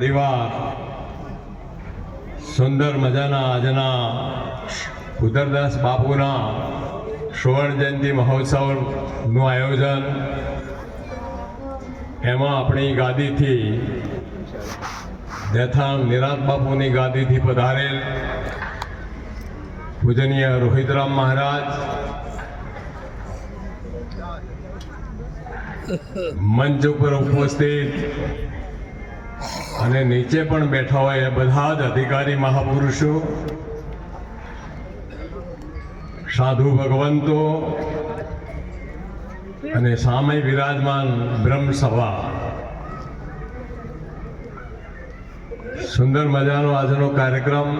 પરિવાર સુંદર મજાના આજના ઉદરદાસ બાપુના સુવર્ણ જયંતિ મહોત્સવનું આયોજન. એમાં આપણી ગાદીથી દેથાણ નિરાત બાપુની ગાદીથી પધારેલ પૂજનીય રોહિતરામ મહારાજ, મંચ ઉપર ઉપસ્થિત અને નીચે પણ બેઠા હોય એ બધા જ અધિકારી મહાપુરુષો, સાધુ ભગવંતો અને સામે વિરાજમાન બ્રહ્મ સભા. સુંદર મજાનો આજનો કાર્યક્રમ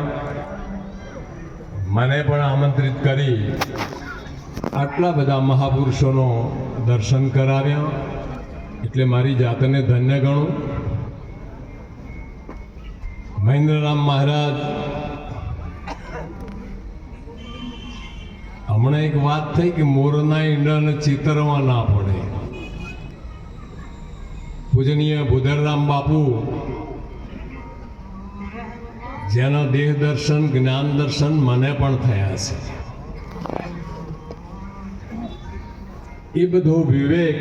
મને પણ આમંત્રિત કરી આટલા બધા મહાપુરુષોનો દર્શન કરાવ્યા. એટલે મારી જાતને ધન્ય ગણું. મહેન્દ્રરામ મહારાજ. હમણાં એક વાત થઈ કે મોરના ઈંડાને ચિતરવા ના પડે. પૂજનીય ભુદરરામ બાપુ, જેના દેહ દર્શન, જ્ઞાન દર્શન મને પણ થયા છે. એ બધો વિવેક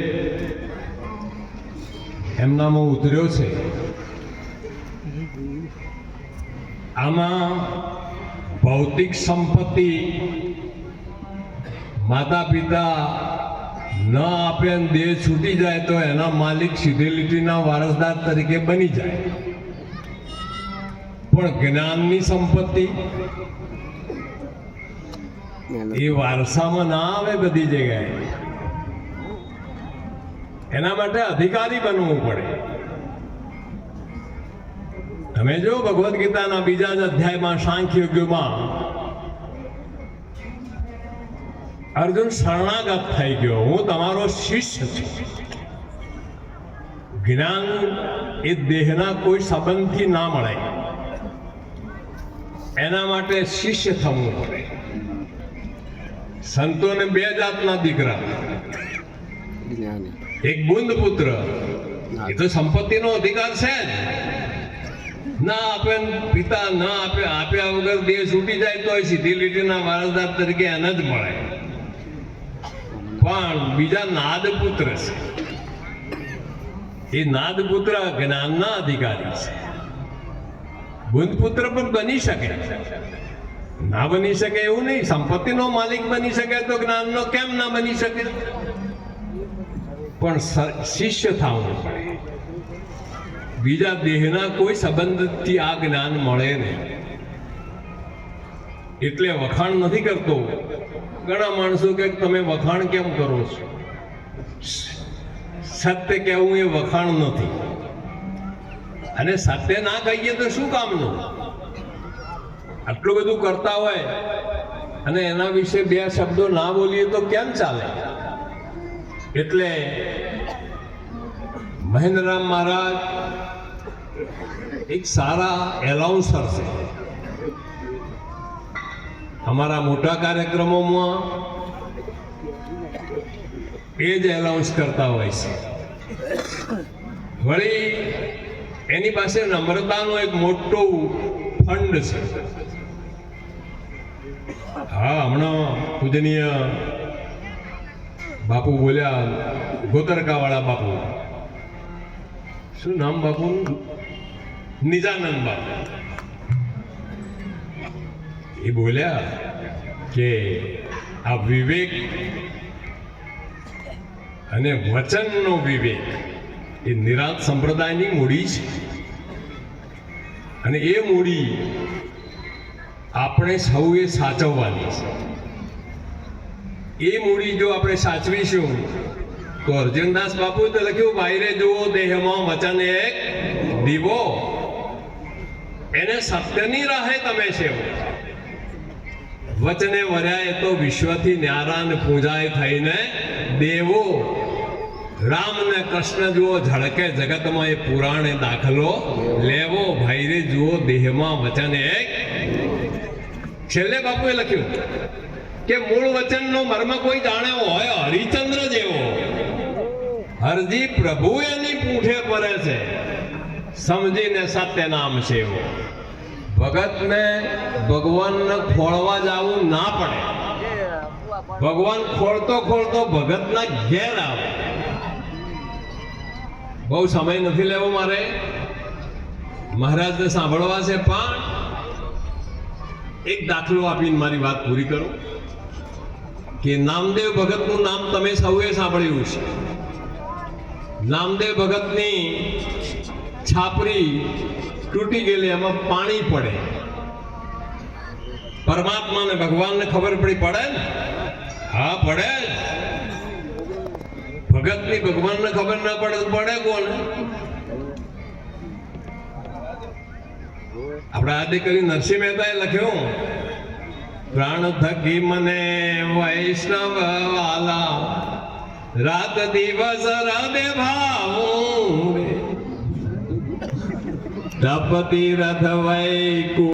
એમનામાં ઉતર્યો છે. આમાં ભૌતિક સંપત્તિ માતા પિતા ન આપે દેહ છૂટી જાય તો એના માલિક સિધિલિટીના વારસદાર તરીકે બની જાય. પણ જ્ઞાનની સંપત્તિ એ વારસામાં ના આવે બધી જગ્યાએ. એના માટે અધિકારી બનવું પડે. તમે જો ભગવદ્ ગીતાના બીજા જ અધ્યાયમાં સાંખ્ય યુગમાં અર્જુન શરણાગત થઈ ગયો. હું તમારો શિષ્ય છું. જ્ઞાન એ દેહના કોઈ સંબંધથી ના મળે. એના માટે શિષ્ય થવું પડે. સંતોને બે જાતના દીકરા. એક બુંદ પુત્ર એ તો સંપત્તિનો અધિકાર છે જ. ના આપે પિતા ના આપે, આપ્યા વગર દેહ છૂટી જાય તો સીધી લીટીના વારસદાર તરીકે એને જ મળે. પણ બીજા નાદ પુત્ર છે. એ નાદ પુત્ર જ્ઞાનના અધિકારી છે. બુંદ પુત્ર પણ બની શકે. ના બની શકે એવું નહીં. સંપત્તિનો માલિક બની શકે તો જ્ઞાનનો કેમ ના બની શકે? પણ શિષ્ય થવું પડે. બીજા દેહના કોઈ સંબંધથી આ જ્ઞાન મળે નહીં. એટલે વખાણ નથી કરતો. ઘણા માણસો કે તમે વખાણ કેમ કરો છો? સત્ય કહેવું એ વખાણ નથી. અને સત્ય ના કહીએ તો શું કામનું? આટલું બધું કરતા હોય અને એના વિશે બે શબ્દો ના બોલીએ તો કેમ ચાલે? એટલે મહેન્દ્રરામ મહારાજ એક સારા એલાઉન્સર છે. અમારા મોટા કાર્યક્રમોમાં એ જ એલાઉન્સ કરતા હોય છે. વળી એની પાસે નમ્રતાનો એક મોટો ફંડ છે. હા, હમણાં પૂજનીય બાપુ બોલ્યા ગોતરકાવાળા બાપુ. શું નામ બાપુ નિજાનંદ બાપુ એ બોલ્યા કે આ વિવેક અને વચનનો વિવેક એ નિરાંત સંપ્રદાયની મૂડી છે અને એ મૂડી આપણે સૌએ સાચવવાની છે એ મૂડી જો આપણે સાચવીશું તો અર્જુનદાસ બાપુ તો લખ્યું, બાયરે જુઓ, દેહમાં વચન એક, દીવો એને સત્યની રાહે તમે સેવો. વચને વર્યાય તો વિશ્વથી ન્યારાન પૂજાય થઈને દેવો. રામ ને કૃષ્ણ જુઓ, ઝળકે જગતમાં એ પુરાણે દાખલો લેવો. ભાઈરે જુઓ, દેહમાં વચન એક. છેલ્લે બાપુએ લખ્યું કે મૂળ વચનનો મર્મ કોઈ જાણે હોય, હરિચંદ્ર જેવો. હરજી પ્રભુ એની પૂંઠે પરે છે. સમજીને સત્ય નામ સેવો ભગતને ભગવાનને ખોળવા જવું ના પડે. ભગવાન ખોળતો ખોળતો ભગતના ઘેર આવે. બહુ સમય નથી લેવો મારે. મહારાજને સાંભળવા છે પણ એક દાખલો આપીને મારી વાત પૂરી કરું. કે નામદેવ ભગતનું નામ તમે સૌએ સાંભળ્યું છે નામદેવ ભગતની છાપરી તૂટી ગયેલી, એમાં પાણી પડે. પરમાત્માને ભગવાનને ખબર પડી, પડે ને? હા, પડે. ભગતની ભગવાનને ખબર ના પડે પડે કોને? આપણે આદિ કરી નરસિંહ મહેતાએ લખ્યું, પ્રાણ થકી મને વૈષ્ણવ વાલા, રાત દિવસ રાધે ભાવું રે તપતી રથ વૈકુ